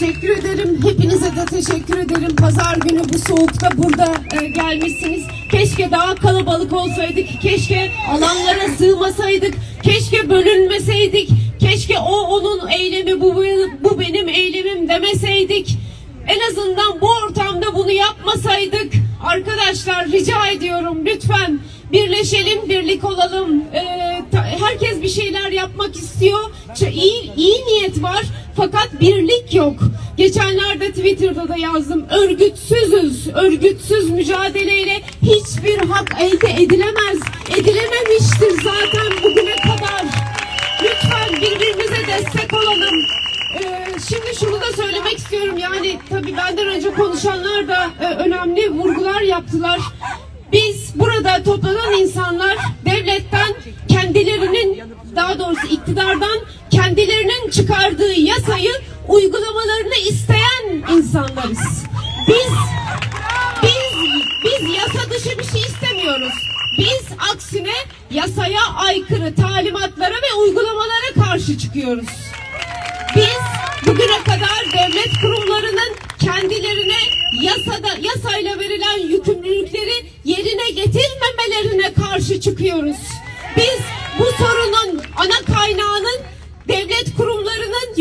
Teşekkür ederim. Hepinize de teşekkür ederim. Pazar günü bu soğukta burada e, gelmişsiniz. Keşke daha kalabalık olsaydık. Keşke alanlara sığmasaydık. Keşke bölünmeseydik. Keşke o onun eylemi bu, bu benim eylemim demeseydik. En azından bu ortamda bunu yapmasaydık. Arkadaşlar rica ediyorum lütfen birleşelim, birlik olalım. Ee, herkes bir şeyler yapmak istiyor. İyi, iyi niyet var fakat birlik yok. Geçenlerde Twitter'da da yazdım. Örgütsüzüz. Örgütsüz mücadeleyle hiçbir hak elde edilemez. Edilememiştir zaten bugüne kadar. Lütfen birbirimize destek olalım. Ee, şimdi şunu da söylemek istiyorum. Yani tabii benden önce konuşanlar da e, önemli vurgular yaptılar. Biz burada toplanan insanlar devletten kendilerinin daha doğrusu iktidardan çıkardığı yasayı uygulamalarını isteyen insanlarız. Biz biz biz yasa dışı bir şey istemiyoruz. Biz aksine yasaya aykırı talimatlara ve uygulamalara karşı çıkıyoruz. Biz bugüne kadar devlet kurumlarının kendilerine yasada yasayla verilen yükümlülükleri yerine getirmemelerine karşı çıkıyoruz. Biz bu sorunun ana kaynağının devlet kurumlarının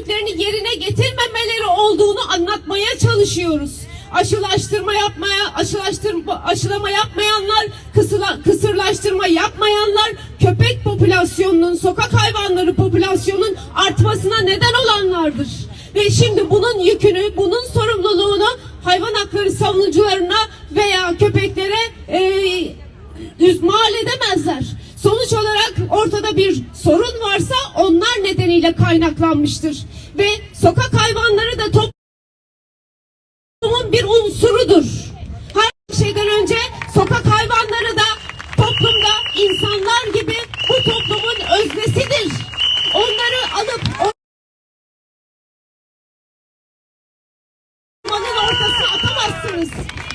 yükümlülüklerini yerine getirmemeleri olduğunu anlatmaya çalışıyoruz. Aşılaştırma yapmaya, aşılaştırma, aşılama yapmayanlar, kısıla, kısırlaştırma yapmayanlar, köpek popülasyonunun, sokak hayvanları popülasyonunun artmasına neden olanlardır. Ve şimdi bunun yükünü, bunun sorumluluğunu hayvan hakları savunucularına veya köpeklere e, ortada bir sorun varsa onlar nedeniyle kaynaklanmıştır. Ve sokak hayvanları da top toplumun bir unsurudur. Her şeyden önce sokak hayvanları da toplumda insanlar gibi bu toplumun öznesidir. Onları alıp ormanın ortasına atamazsınız.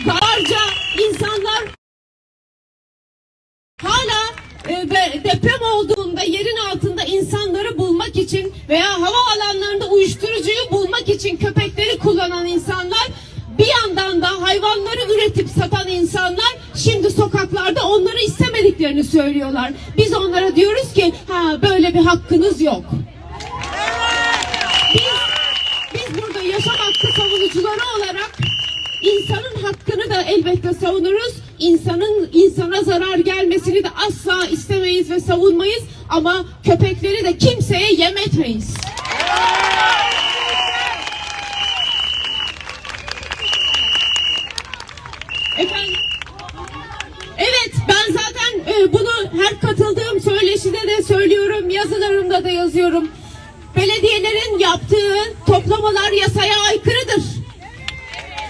Darca insanlar deprem olduğunda yerin altında insanları bulmak için veya hava alanlarında uyuşturucuyu bulmak için köpekleri kullanan insanlar bir yandan da hayvanları üretip satan insanlar şimdi sokaklarda onları istemediklerini söylüyorlar. Biz onlara diyoruz ki ha böyle bir hakkınız yok. Biz, biz burada yaşam hakkı savunucuları olarak insanın hakkını da elbette savunuruz. İnsanın insana zarar gelmesini de asla istemeyiz ve savunmayız. Ama köpekleri de kimseye yem etmeyiz. Evet ben zaten e, bunu her katıldığım söyleşide de söylüyorum, yazılarımda da yazıyorum. Belediyelerin yaptığı toplamalar yasaya aykırıdır.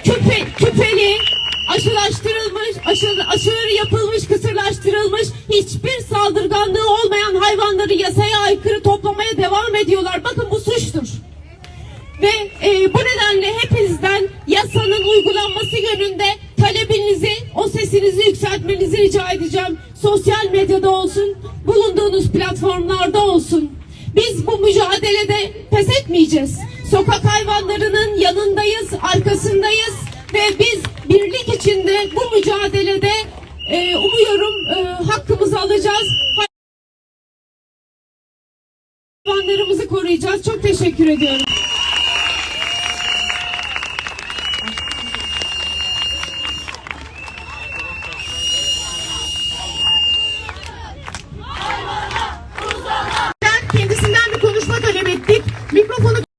Küpe, küpeli, saldırganlığı olmayan hayvanları yasaya aykırı toplamaya devam ediyorlar. Bakın bu suçtur. Ve e, bu nedenle hepinizden yasanın uygulanması yönünde talebinizi, o sesinizi yükseltmenizi rica edeceğim. Sosyal medyada olsun, bulunduğunuz platformlarda olsun. Biz bu mücadelede pes etmeyeceğiz. Sokak hayvanlarının yanındayız, arkasındayız ve biz birlik içinde bu mücadelede e, umuyorum e, hakkımızı alacağız. Hayvanlarımızı koruyacağız. Çok teşekkür ediyorum.